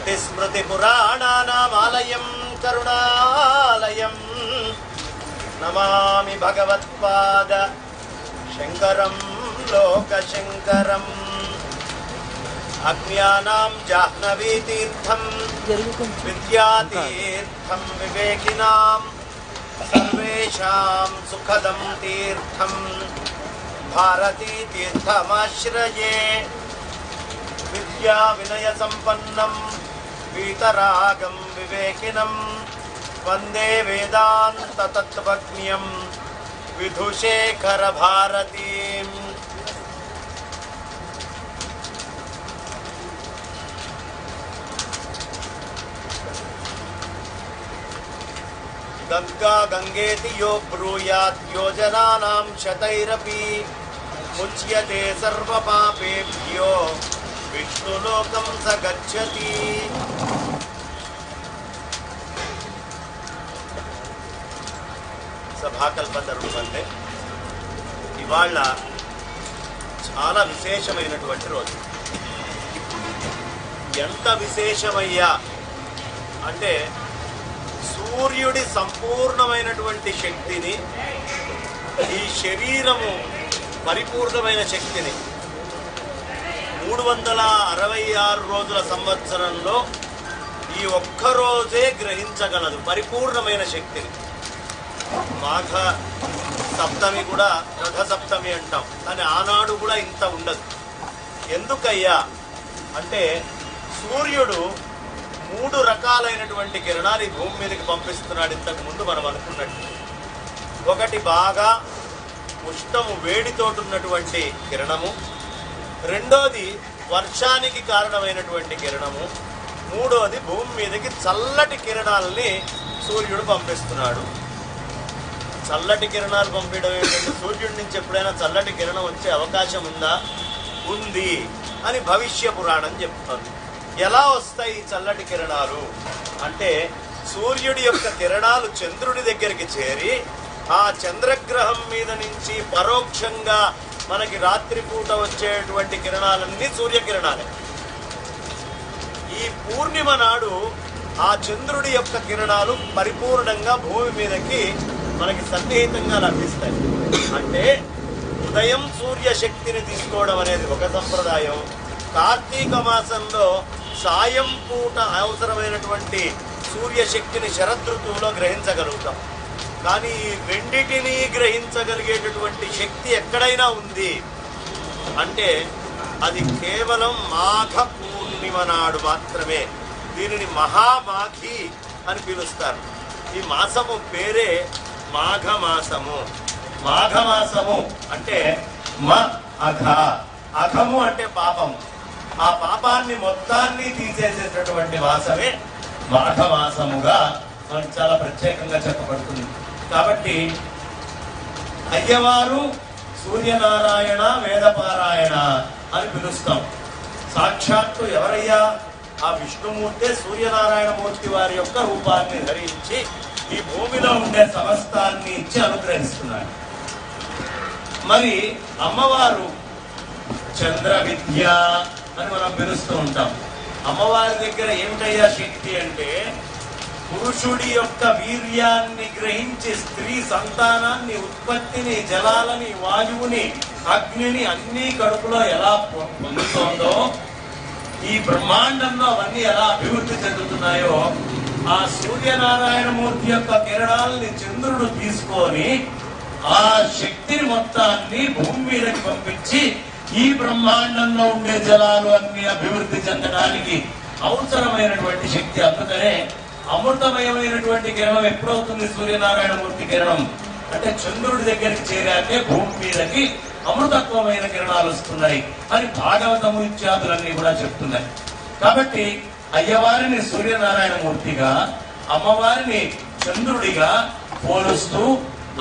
శృతిస్మృతిపురాణానామాలయం కరుణాలయం. నమామి భగవత్పాద శంకరం లోకశంకరం. అజ్ఞానాం జాహ్నవీతీర్థం విద్యాతీర్థం వివేకినాం సర్వేషాం సుఖదం తీర్థం. భారతీ తీర్థమాశ్రయే वीतरागं विवेकिनं वंदे वेदान्ततत्त्वज्ञं विधुशेखरभारतीम्। गङ्गा गङ्गेति यो ब्रूयात् योजनानां शतैरपि मुच्यते सर्वपापेभ्यो। विष्णुलोकं स गच्छति। ముచ్యతే సర్వపాపేభ్యో అంటే ఇవాళ చాలా విశేషమైనటువంటి రోజు. ఎంత విశేషమయ్యా అంటే సూర్యుడి సంపూర్ణమైనటువంటి శక్తిని ఈ శరీరము పరిపూర్ణమైన శక్తిని మూడు వందల అరవై ఆరు రోజుల సంవత్సరంలో ఈ ఒక్క రోజే గ్రహించగలదు పరిపూర్ణమైన శక్తిని. మాఘ సప్తమి కూడా రథ సప్తమి అంటాం. కానీ ఆనాడు కూడా ఇంత ఉండదు. ఎందుకయ్యా అంటే సూర్యుడు మూడు రకాలైనటువంటి కిరణాలు ఈ భూమి మీదకి పంపిస్తున్నాడు ఇంతకు ముందు మనం అనుకున్నట్టు. ఒకటి బాగా ఉష్ణము వేడితోటి ఉన్నటువంటి కిరణము. రెండోది వర్షానికి కారణమైనటువంటి కిరణము. మూడోది భూమి మీదకి చల్లటి కిరణాలని సూర్యుడు పంపిస్తున్నాడు. చల్లటి కిరణాలు పంపించడం ఏంటంటే సూర్యుడి నుంచి ఎప్పుడైనా చల్లటి కిరణం వచ్చే అవకాశం ఉందా? ఉంది అని భవిష్య పురాణం చెప్తుంది. ఎలా వస్తాయి ఈ చల్లటి కిరణాలు? అంటే సూర్యుడి యొక్క కిరణాలు చంద్రుడి దగ్గరికి చేరి ఆ చంద్రగ్రహం మీద నుంచి పరోక్షంగా మనకి రాత్రిపూట వచ్చేటువంటి కిరణాలన్నీ సూర్యకిరణాలే. ఈ పూర్ణిమ నాడు ఆ చంద్రుడి యొక్క కిరణాలు పరిపూర్ణంగా భూమి మీదకి మనకి సన్నిహితంగా లభిస్తాయి. అంటే ఉదయం సూర్య శక్తిని తీసుకోవడం అనేది ఒక సంప్రదాయం. కార్తీక మాసంలో సాయం పూట అవసరమైనటువంటి సూర్యశక్తిని శరదృతువులో గ్రహించగలుగుతాం. కానీ ఈ రెండిటిని గ్రహించగలిగేటటువంటి శక్తి ఎక్కడైనా ఉంది. అంటే అది కేవలం మాఘ పూర్ణిమ నాడు మాత్రమే. దీనిని మహామాఘి అని పిలుస్తారు. ఈ మాసము పేరే మాఘమాసము. మాఘమాసము అంటే మ అఘ. అఘము అంటే పాపము ఆ పాపాన్ని మొత్తాన్ని తీసేసేటటువంటి మాసమే మాఘమాసముగా మనకు చాలా ప్రత్యేకంగా చెప్పబడుతుంది. కాబట్టి అయ్యవారు సూర్యనారాయణ వేదపారాయణ అని పిలుస్తాం. సాక్షాత్తు ఎవరయ్యా? ఆ విష్ణుమూర్తే సూర్యనారాయణ మూర్తి వారి యొక్క రూపాన్ని ధరించి ఈ భూమిలో ఉండే సమస్తాన్ని ఇచ్చి అనుగ్రహిస్తున్నాడు మరి అమ్మవారు చంద్ర విద్య అని మనం పిలుస్తూ ఉంటాం. అమ్మవారి దగ్గర ఏమిటయ్యా శక్తి అంటే పురుషుడి యొక్క వీర్యాన్ని గ్రహించి స్త్రీ సంతానాన్ని ఉత్పత్తిని జలాలని వాయువుని అగ్నిని అన్ని కడుపులో ఎలా పొ- పొందుతోందో ఈ బ్రహ్మాండంలో అవన్నీ ఎలా అభివృద్ధి చెందుతున్నాయో ఆ సూర్యనారాయణ మూర్తి యొక్క కిరణాలని చంద్రుడు తీసుకొని ఆ శక్తిని మొత్తాన్ని భూమి మీదకి పంపించి ఈ బ్రహ్మాండంలో ఉండే జలాలు అన్ని అభివృద్ధి చెందడానికి అవసరమైనటువంటి శక్తి అందుకనే అమృతమయమైనటువంటి కిరణం ఎప్పుడవుతుంది సూర్యనారాయణ మూర్తి కిరణం? అంటే చంద్రుడి దగ్గరికి చేరాకే భూమి మీదకి అమృతత్వమైన కిరణాలు వస్తున్నాయి అని భాగవతము ఇత్యాదులన్నీ కూడా చెప్తున్నాయి. కాబట్టి అయ్యవారిని సూర్యనారాయణ మూర్తిగా అమ్మవారిని చంద్రుడిగా పోలుస్తూ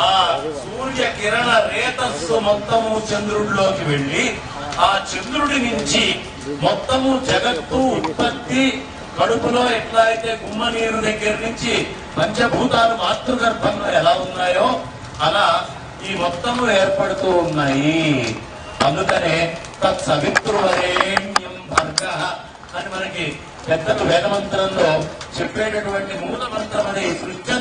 ఆ సూర్య కిరణ రేతస్సు మొత్తము చంద్రుడిలోకి వెళ్ళి ఆ చంద్రుడి నుంచి మొత్తము జగత్తు ఉత్పత్తి కడుపులో ఎట్లా అయితే గుమ్మ నీరు దగ్గర నుంచి పంచభూతాలు మాతృగర్భంలో ఎలా ఉన్నాయో అలా ఈ మొత్తము ఏర్పడుతూ ఉన్నాయి. అందుకనే తత్సవిత్రువరేణ్యం భర్గ అని మనకి పెద్దలు వేదమంత్రంలో చెప్పేటటువంటి మూల మంత్రం అనే సృష్టి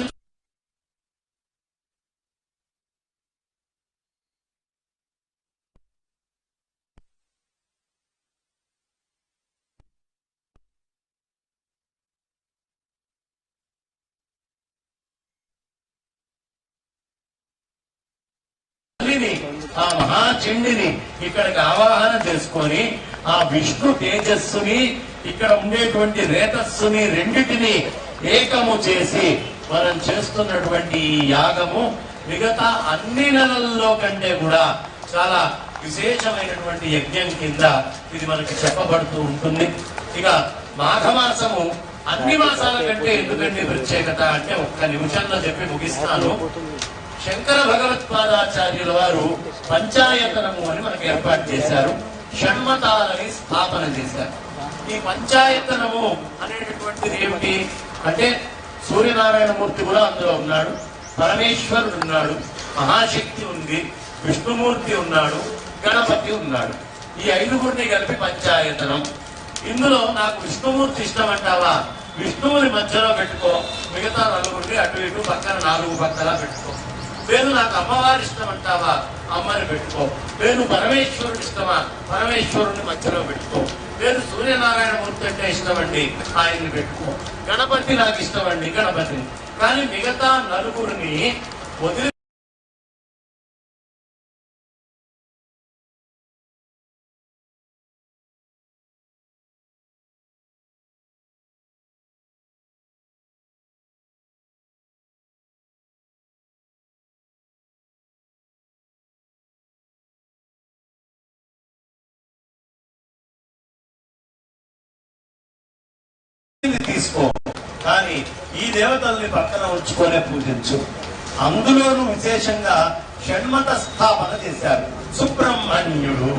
ఆ మహాచండిని ఇక్కడికి ఆవాహన చేసుకొని ఆ విష్ణు తేజస్సుని ఇక్కడ ఉండేటువంటి రేతస్సుని రెండిటిని ఏకము చేసి మనం చేస్తున్నటువంటి ఈ యాగము మిగతా అన్ని నెలల్లో కంటే కూడా చాలా విశేషమైనటువంటి యజ్ఞం కింద ఇది మనకి చెప్పబడుతూ ఉంటుంది. ఇక మాఘమాసము అన్ని మాసాల కంటే ఎందుకండి ప్రత్యేకత అంటే ఒక్క నిమిషంలో చెప్పి ముగిస్తాను. శంకర భగవత్పాదాచార్యుల వారు పంచాయతనము అని మనకు ఏర్పాటు చేశారు. షణ్మతాలని స్థాపన చేశారు. ఈ పంచాయతనము అనేటటువంటిది ఏమిటి? అంటే సూర్యనారాయణమూర్తి కూడా అందులో ఉన్నాడు పరమేశ్వరుడు ఉన్నాడు మహాశక్తి ఉంది విష్ణుమూర్తి ఉన్నాడు గణపతి ఉన్నాడు. ఈ ఐదుగురిని కలిపి పంచాయతనం. ఇందులో నాకు విష్ణుమూర్తి ఇష్టం అంటావా విష్ణువుని మధ్యలో పెట్టుకో మిగతా నలుగురిని అటు ఇటు పక్కన నాలుగు పక్కల పెట్టుకో. లేదు నాకు అమ్మవారి ఇష్టం అంటావా అమ్మని పెట్టుకో. నేను పరమేశ్వరుడు ఇష్టమా? పరమేశ్వరుని మధ్యలో పెట్టుకో. నేను సూర్యనారాయణ మూర్తి అంటే ఇష్టమండి ఆయన్ని పెట్టుకో. గణపతి నాకు ఇష్టమండి గణపతిని. కానీ మిగతా నలుగురిని వదిలి తీసుకో కానీ ఈ దేవతల్ని పక్కన ఉంచుకొనే పూజించు. అందులోనూ విశేషంగా షణ్మత స్థాపన చేశారు. సుబ్రహ్మణ్యుడు.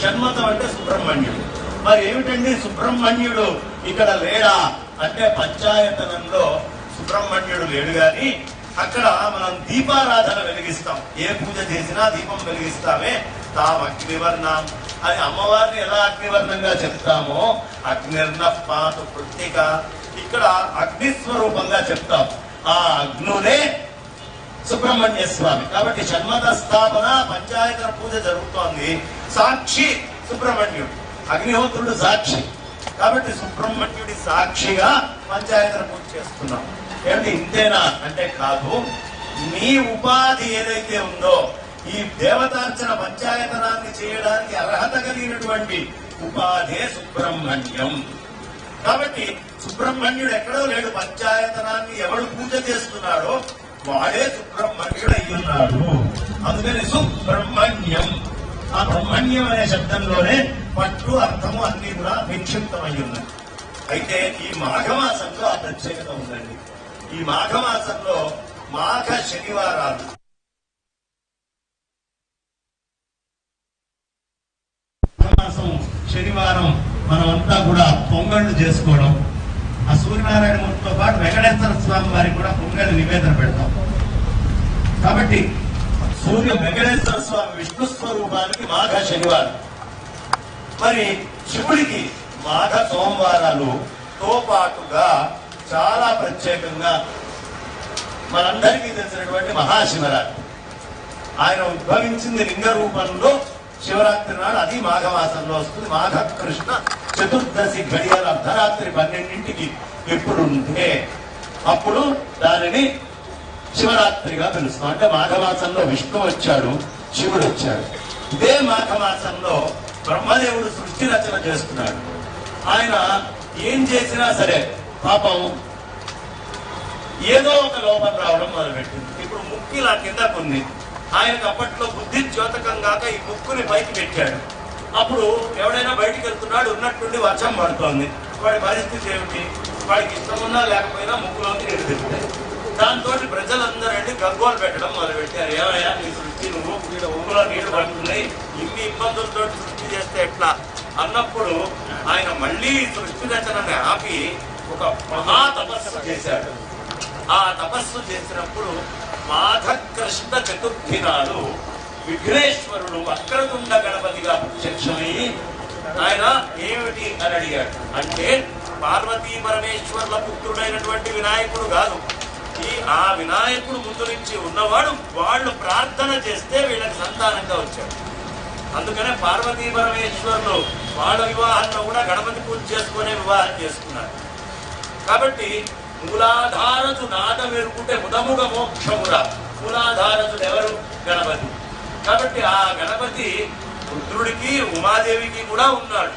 షణ్మతం అంటే సుబ్రహ్మణ్యుడు. మరి ఏమిటండి సుబ్రహ్మణ్యుడు? ఇక్కడ లేడా? అంటే పంచాయతనంలో సుబ్రహ్మణ్యుడు లేడు గాని అక్కడ మనం దీపారాధన వెలిగిస్తాం. ఏ పూజ చేసినా దీపం వెలిగిస్తామే. తాం అగ్నివర్ణం అని అమ్మవారిని ఎలా అగ్నివర్ణంగా చెప్తామో? అగ్నిర్ణ పాతు పృత్తిక. ఇక్కడ అగ్ని స్వరూపంగా చెప్తాం. ఆ అగ్నునే సుబ్రహ్మణ్య స్వామి. కాబట్టి షణ్మత స్థాపన పంచాయతన పూజ జరుగుతోంది. సాక్షి సుబ్రహ్మణ్యుడు. అగ్నిహోత్రుడు సాక్షి. కాబట్టి సుబ్రహ్మణ్యుడి సాక్షిగా పంచాయతన పూజ చేస్తున్నాం. ఏమంటే? ఇంతేనా? అంటే కాదు. మీ ఉపాధి ఏదైతే ఉందో ఈ దేవతార్చన పంచాయతనాన్ని చేయడానికి అర్హత కలిగినటువంటి ఉపాధే సుబ్రహ్మణ్యం. కాబట్టి సుబ్రహ్మణ్యుడు ఎక్కడో లేడు. పంచాయతనాన్ని ఎవడు పూజ చేస్తున్నాడో వాడే సుబ్రహ్మణ్యుడు అయ్యున్నాడు అందుకని సుబ్రహ్మణ్యం. ఆ బ్రహ్మణ్యం అనే శబ్దంలోనే పట్టు అర్థము అన్ని కూడా నిక్షిప్తమై ఉన్నాయి అయితే ఈ మాఘమాసంలో ఆ ప్రత్యేకత ఉందండి. ఈ మాఘమాసంలో మాఘ శనివారాలు. శనివారం మనమంతా కూడా పొంగళ్ళు చేసుకోవడం ఆ సూర్యనారాయణ మూర్తితో పాటు వెంకటేశ్వర స్వామి వారికి కూడా పొంగళ్ళు నివేదన పెడతాం. కాబట్టి సూర్య వెంకటేశ్వర స్వామి విష్ణు స్వరూపానికి మాఘ శనివారం. మరి శివుడికి మాఘ సోమవారాలు తో పాటుగా చాలా ప్రత్యేకంగా మనందరికీ తెలిసినటువంటి మహాశివరాత్రి. ఆయన ఉద్భవించింది లింగ రూపంలో శివరాత్రి నాడు అది మాఘమాసంలో వస్తుంది మాఘ కృష్ణ చతుర్దశి గడియల అర్ధరాత్రి పన్నెండింటికి ఎప్పుడు ఉంటే అప్పుడు దానిని శివరాత్రిగా పిలుస్తాం. అంటే మాఘమాసంలో విష్ణు వచ్చాడు శివుడు వచ్చాడు. ఇదే మాఘమాసంలో బ్రహ్మదేవుడు సృష్టి రచన చేస్తున్నాడు. ఆయన ఏం చేసినా సరే పాపం ఏదో ఒక లోపం రావడం మొదలుపెట్టింది. ఇప్పుడు ముక్కు ఇలా కిందకు ఉంది ఆయనకు అప్పట్లో బుద్ధి ద్యోతకం కాక ఈ ముక్కుని పైకి పెట్టాడు. అప్పుడు ఎవడైనా బయటికి వెళ్తున్నాడు ఉన్నట్టుండి వర్షం పడుతోంది. వాడి పరిస్థితి ఏమిటి? వాడికి ఇష్టమున్నా లేకపోయినా ముక్కులోకి నీళ్ళు తిరుగుతాయి దాంతో ప్రజలందరండి గగ్గోలు పెట్టడం మొదలుపెట్టారు. ఏమయ్యా నీ సృష్టి నువ్వు? ముక్కులో నీళ్ళు పడుతున్నాయి. ఇన్ని ఇబ్బందులతో సృష్టి చేస్తే ఎట్లా? అన్నప్పుడు ఆయన మళ్ళీ సృష్టి రచనని ఆపి ఒక మహా తపస్సు చేశాడు. ఆ తపస్సు చేసినప్పుడు మాధకృష్ణ చతుర్థి నాడు విఘ్నేశ్వరుడు వక్రతుండ గణపతిగా ప్రత్యక్షమై ఆయన ఏమిటి అని అడిగాడు. అంటే పార్వతీ పరమేశ్వరుల పుత్రుడైనటువంటి వినాయకుడు కాదు. ఈ ఆ వినాయకుడు ముందు నుంచి ఉన్నవాడు వాళ్ళు ప్రార్థన చేస్తే వీళ్ళకి సంతానంగా వచ్చాడు. అందుకనే పార్వతీ పరమేశ్వరులు వాళ్ళ వివాహంలో కూడా గణపతి పూజ చేసుకునే వివాహం చేసుకున్నారు. కాబట్టి మూలాధారతు నాద వెరుకుంటే ముదముగ మోక్షమురా. మూలాధారతుడు ఎవరు? గణపతి. కాబట్టి ఆ గణపతి రుద్రుడికి ఉమాదేవికి కూడా ఉన్నాడు.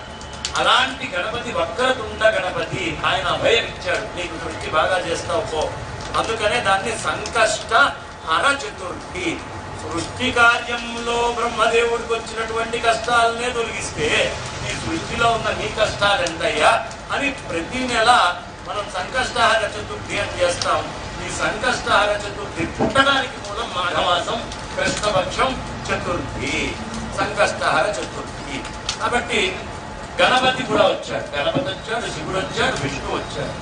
అలాంటి గణపతి వక్రతుండ గణపతి ఆయన అభయం ఇచ్చాడు. నీకు వృత్తి బాగా చేస్తావు పో. అందుకనే దాన్ని సంకష్ట హర చతుర్థి సృష్టి కార్యంలో బ్రహ్మదేవుడికి వచ్చినటువంటి కష్టాలనే తొలగిస్తే ఈ సృష్టిలో ఉన్న నీ కష్టాలు ఎంతయ్యా అని ప్రతి నెల మనం సంకష్టహార చతుర్థి అని చేస్తాం. ఈ సంకష్టహార చతుర్థి పుట్టడానికి మూలం మాఘమాసం కృష్ణపక్షం చతుర్థి సంకష్టహర చతుర్థి. కాబట్టి గణపతి కూడా వచ్చాడు. గణపతి వచ్చాడు శివుడు వచ్చాడు విష్ణు వచ్చాడు.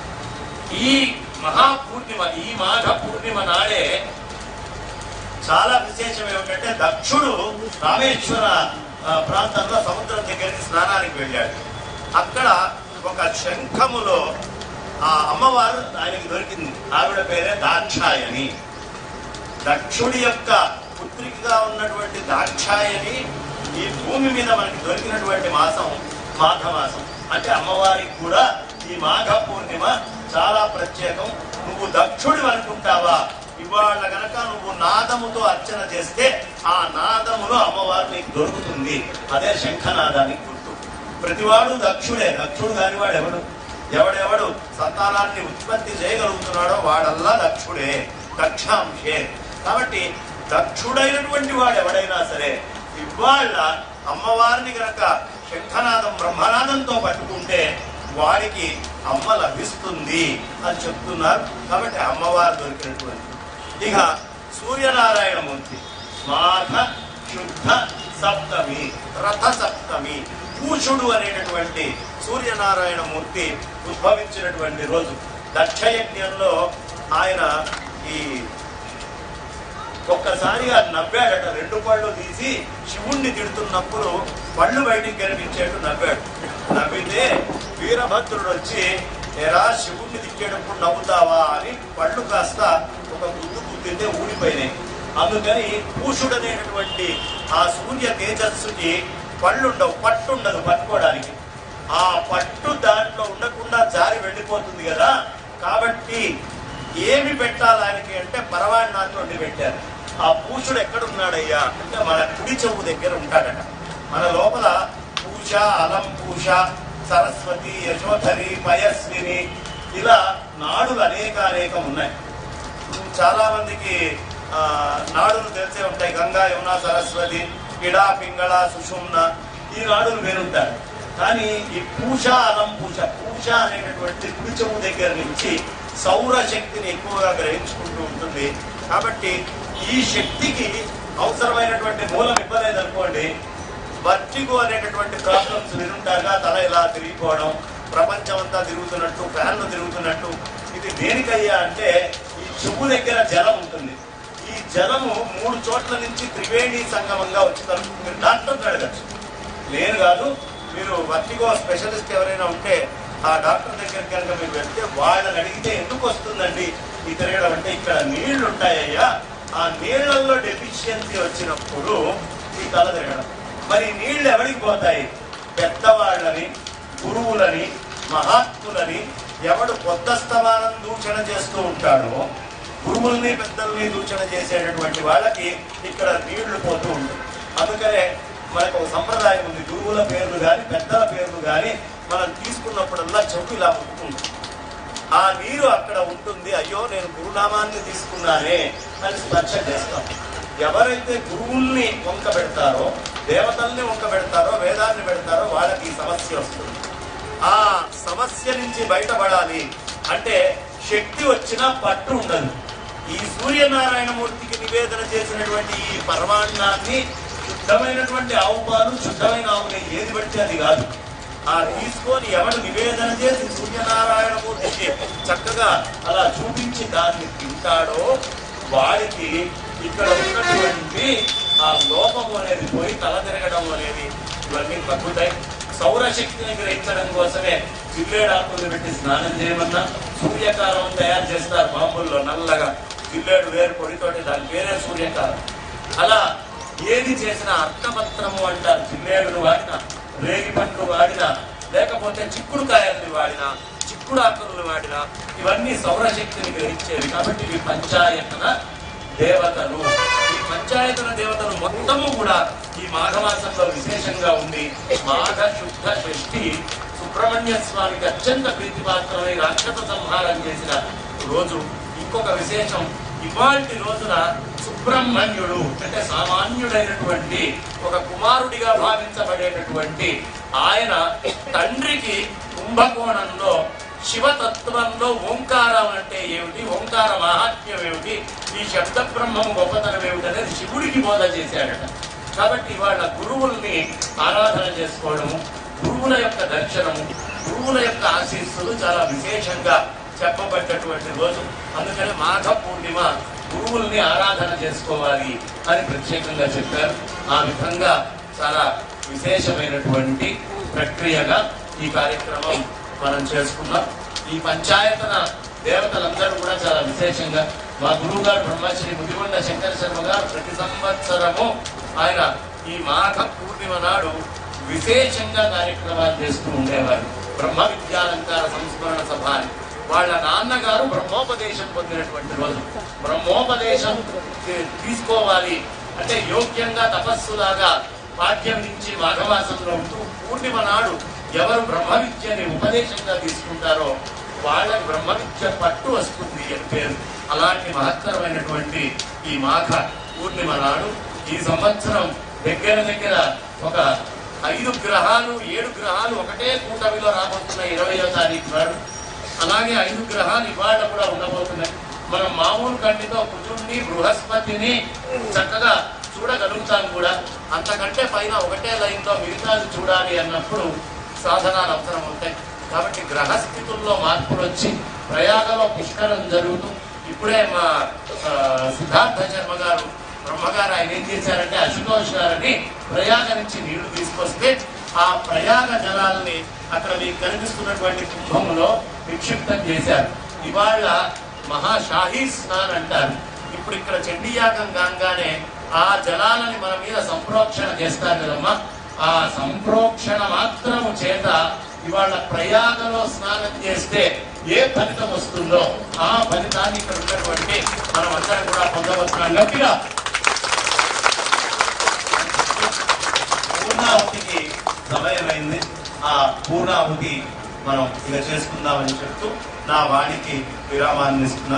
ఈ మహాపూర్ణిమ ఈ మాఘ పూర్ణిమ నాడే చాలా విశేషం ఏమిటంటే దక్షుడు రామేశ్వర ప్రాంతంలో సముద్రం దగ్గరికి స్నానానికి వెళ్ళాడు. అక్కడ ఒక శంఖములో ఆ అమ్మవారు ఆయనకి దొరికింది. ఆవిడ పేరే దాక్షాయని దక్షుడి యొక్క పుత్రికగా ఉన్నటువంటి దాక్షాయని ఈ భూమి మీద మనకి దొరికినటువంటి మాసం మాఘ మాసం అంటే అమ్మవారికి కూడా ఈ మాఘ పూర్ణిమ చాలా ప్రత్యేకం. నువ్వు దక్షుడి అనుకుంటావా ఇవాళ గనక నువ్వు నాదముతో అర్చన చేస్తే ఆ నాదములో అమ్మవారు నీకు దొరుకుతుంది. అదే శంఖనాదానికి గుర్తు. ప్రతివాడు దక్షుడే. దక్షుడు కానివాడు ఎవడు? ఎవడెవడు? సంతానాన్ని ఉత్పత్తి చేయగలుగుతున్నాడో వాడల్లా దక్షుడే. దక్షాంశే. కాబట్టి దక్షుడైనటువంటి వాడు ఎవడైనా సరే ఇవాళ అమ్మవారిని గనక శంఖనాదం బ్రహ్మనాదంతో పట్టుకుంటే వాడికి అమ్మ లభిస్తుంది అని చెప్తున్నారు. కాబట్టి అమ్మవారు దొరికినటువంటి ఇక సూర్యనారాయణ మూర్తి స్మాధ శుద్ధ సప్తమి రథ సప్తమి పూషుడు అనేటటువంటి సూర్యనారాయణ మూర్తి ఉద్భవించినటువంటి రోజు. దక్షయజ్ఞంలో ఆయన ఈ ఒక్కసారిగా నవ్వాడట రెండు పళ్ళు తీసి శివుణ్ణి తిడుతున్నప్పుడు పళ్ళు బయటికి కనిపించేట్టు నవ్వాడు. నవ్వితే వీరభద్రుడు వచ్చి ఎరా శివుణ్ణి తిట్టేటప్పుడు నవ్వుతావా? అని పళ్ళు కాస్త ఒక గుద్దు గుద్దితే ఊడిపోయినాయి. అందుకని పూషుడనేటటువంటి ఆ సూర్య తేజస్సుకి పళ్ళుండవు పట్టుండదు పట్టుకోవడానికి. ఆ పట్టు దాంట్లో ఉండకుండా జారి వెళ్ళిపోతుంది కదా. కాబట్టి ఏమి పెట్టాలి ఆయనకి అంటే పరవాణాన్ని నాతో పెట్టారు. ఆ పూజడు ఎక్కడున్నాడయ్యా? అంటే మన కుడి చెవు దగ్గర ఉంటాడట. మన లోపల పూష అలం పూష సరస్వతి యశోధరి పయస్విని ఇలా నాడులు అనేక అనేకం ఉన్నాయి. చాలా మందికి నాడులు తెలిసే ఉంటాయి. గంగా యమున సరస్వతి పిడా పింగళ సుషుమ్న ఈ నాడులు వేరుంటారు కానీ ఈ పూష అలం పూష పూష అనేటటువంటి కుడి చెవు దగ్గర నుంచి సౌర శక్తిని ఎక్కువగా గ్రహించుకుంటూ ఉంటుంది. కాబట్టి ఈ శక్తికి అవసరమైనటువంటి మూలం ఇవ్వలేదనుకోండి వర్టిగో అనేటటువంటి ప్రాబ్లమ్స్ వినుంటారుగా తల ఇలా తిరిగిపోవడం ప్రపంచం అంతా తిరుగుతున్నట్టు ఫ్యాన్లు తిరుగుతున్నట్టు. ఇది దేనికయ్యా అంటే ఈ చెవు దగ్గర జలం ఉంటుంది. ఈ జలము మూడు చోట్ల నుంచి త్రివేణి సంగమంగా వచ్చి మీరు డాక్టర్ అడగచ్చు నేను కాదు మీరు వర్టిగో స్పెషలిస్ట్ ఎవరైనా ఉంటే ఆ డాక్టర్ దగ్గరికి కనుక మీరు వెళ్తే వాళ్ళని అడిగితే ఎందుకు వస్తుందండి? ఈ తిరగడం అంటే ఇక్కడ నీళ్ళు ఉంటాయ్యా ఆ నీళ్ళలో డెఫిషియన్సీ వచ్చినప్పుడు ఈ తల తిరగడం. మరి నీళ్ళు ఎవరికి పోతాయి? పెద్దవాళ్ళని గురువులని మహాత్ములని ఎవడు కొత్త స్థలాలను దూషణ చేస్తూ ఉంటాడో గురువుల్ని పెద్దల్ని దూషణ చేసేటటువంటి వాళ్ళకి ఇక్కడ నీళ్ళు పోతూ ఉంటాయి. అందుకనే మనకు ఒక సంప్రదాయం ఉంది. గురువుల పేర్లు కానీ పెద్దల పేర్లు కానీ మనం తీసుకున్నప్పుడల్లా చెవు ఇలా ఉంటుంది ఆ నీరు అక్కడ ఉంటుంది. అయ్యో నేను గురునామాన్ని తీసుకున్నానే అని స్పర్శ చేస్తాం. ఎవరైతే గురువుల్ని వంక పెడతారో దేవతల్ని వంక పెడతారో వేదాన్ని పెడతారో వాళ్ళకి ఈ సమస్య వస్తుంది. ఆ సమస్య నుంచి బయటపడాలి అంటే శక్తి వచ్చినా పట్టు ఉండదు. ఈ సూర్యనారాయణమూర్తికి నివేదన చేసినటువంటి ఈ పరమాన్నాన్ని శుద్ధమైనటువంటి ఆవు పాలు శుద్ధమైన ఆవు ఏది పడితే అది కాదు. ఆ తీసుకొని ఎవరు నివేదన చేసి సూర్యనారాయణ మూర్తికి చక్కగా అలా చూపించి దాన్ని తింటాడో వాడికి ఇక్కడ ఉన్నటువంటి ఆ లోపము అనేది పోయి తల తిరగడం అనేది ఇవన్నీ తగ్గుతాయి సౌరశక్తిని గ్రహించడం కోసమే జిల్లేడాకులు పెట్టి స్నానం చేయమన్నా సూర్యకారం తయారు చేస్తారు బాంబుల్లో నల్లగా. జిల్లేడు వేరు పొడితోటి దాని పేరే సూర్యకారం. అలా ఏది చేసినా అర్థపత్రము అంటారు జిల్లేడును వాడిన. రేగి పండ్లు వాడిన లేకపోతే చిక్కుడు కాయల్ని వాడిన చిక్కుడు ఆకులను వాడిన ఇవన్నీ సౌరశక్తిని గ్రహించేవి కాబట్టి ఇవి పంచాయతన దేవతలు. ఈ పంచాయతన దేవతలు మొత్తము కూడా ఈ మాఘమాసంలో విశేషంగా ఉంది మాఘ శుద్ధ షష్ఠి సుబ్రహ్మణ్య స్వామికి అత్యంత ప్రీతిపాత్రమై రాక్షస సంహారం చేసిన రోజు. ఇంకొక విశేషం ఇవాటి రోజున సుబ్రహ్మణ్యుడు అంటే సామాన్యుడైనటువంటి ఒక కుమారుడిగా భావించబడేటటువంటి ఆయన తండ్రికి కుంభకోణంలో శివతత్వంలో ఓంకారం అంటే ఏమిటి? ఓంకార మహాత్మ్యం ఏమిటి? ఈ శబ్ద బ్రహ్మం గొప్పతనం ఏమిటి అనేది శివుడికి బోధ చేశాడట. కాబట్టి వాళ్ళ గురువుల్ని ఆరాధన చేసుకోవడము గురువుల యొక్క దర్శనము గురువుల యొక్క ఆశీస్సులు చాలా విశేషంగా చెప్పబడ్డటువంటి రోజు. అందుకని మాఘ పూర్ణిమ గురువుల్ని ఆరాధన చేసుకోవాలి అని ప్రత్యేకంగా చెప్పారు. ఆ విధంగా చాలా విశేషమైనటువంటి ప్రక్రియగా ఈ కార్యక్రమం మనం చేసుకున్నాం. ఈ పంచాయతన దేవతలందరూ కూడా చాలా విశేషంగా మా గురువు గారు బ్రహ్మశ్రీ ముదిగొండ శంకర శర్మ గారు ప్రతి సంవత్సరము ఆయన ఈ మాఘ పూర్ణిమ నాడు విశేషంగా కార్యక్రమాలు చేస్తూ ఉండేవారు. బ్రహ్మ విద్యాలంకార సంస్మరణ సభ అని. వాళ్ళ నాన్నగారు బ్రహ్మోపదేశం పొందినటువంటి వాళ్ళు. బ్రహ్మోపదేశం తీసుకోవాలి. అంటే యోగ్యంగా తపస్సులాగా పాఠ్యం నుంచి మాఘమాసంలో ఉంటూ పూర్ణిమ నాడు ఎవరు బ్రహ్మ విద్యని ఉపదేశంగా తీసుకుంటారో వాళ్ళకి బ్రహ్మ విద్య పట్టు వస్తుంది అని పేరు. అలాంటి మహత్తరమైనటువంటి ఈ మాఘ పూర్ణిమ నాడు ఈ సంవత్సరం దగ్గర దగ్గర ఒక ఐదు గ్రహాలు ఏడు గ్రహాలు ఒకటే కూటమిలో రాబోతున్న ఇరవయో తారీఖు నాడు అలాగే ఐదు గ్రహాలు ఇవాళ కూడా ఉండబోతున్నాయి. మనం మామూలు కంటితో కుజుడిని బృహస్పతిని చక్కగా చూడగలుగుతాం కూడా. అంతకంటే పైన ఒకటే లైన్లో మిగతాది చూడాలి అన్నప్పుడు సాధనాలు అవసరం అవుతాయి. కాబట్టి గ్రహస్థితుల్లో మార్పులు వచ్చి ప్రయాగలో పుష్కరం జరుగుతూ ఇప్పుడే మా సిద్ధార్థ శర్మ గారు బ్రహ్మగారు ఆయన ఏం చేశారంటే అశుతోష్ గారిని ప్రయాగ నుంచి నీళ్ళు తీసుకొస్తే ఆ ప్రయాగ జలాల్ని అక్కడ మీకు కనిపిస్తున్నటువంటి కుంభంలో నిక్షిప్తం చేశారు. ఇవాళ మహాషాహీ స్నాన్ అంటారు. ఇప్పుడు ఇక్కడ చండీయాగం కాగానే ఆ జలాలని మన మీద సంప్రోక్షణ చేస్తారు కదమ్మా. ఆ సంప్రోక్షణ మాత్రము చేత ఇవాళ ప్రయాగలో స్నానం చేస్తే ఏ ఫలితం వస్తుందో ఆ ఫలితాన్ని ఇక్కడ ఉన్నటువంటి మనం అందరం కూడా పొందవచ్చున్నాం గట్టిగా సమయమైంది. ఆ పూర్ణాహుతి మనం ఇక చేసుకుందామని చెప్తూ నా వాడికి విరామాన్ని ఇస్తున్నారు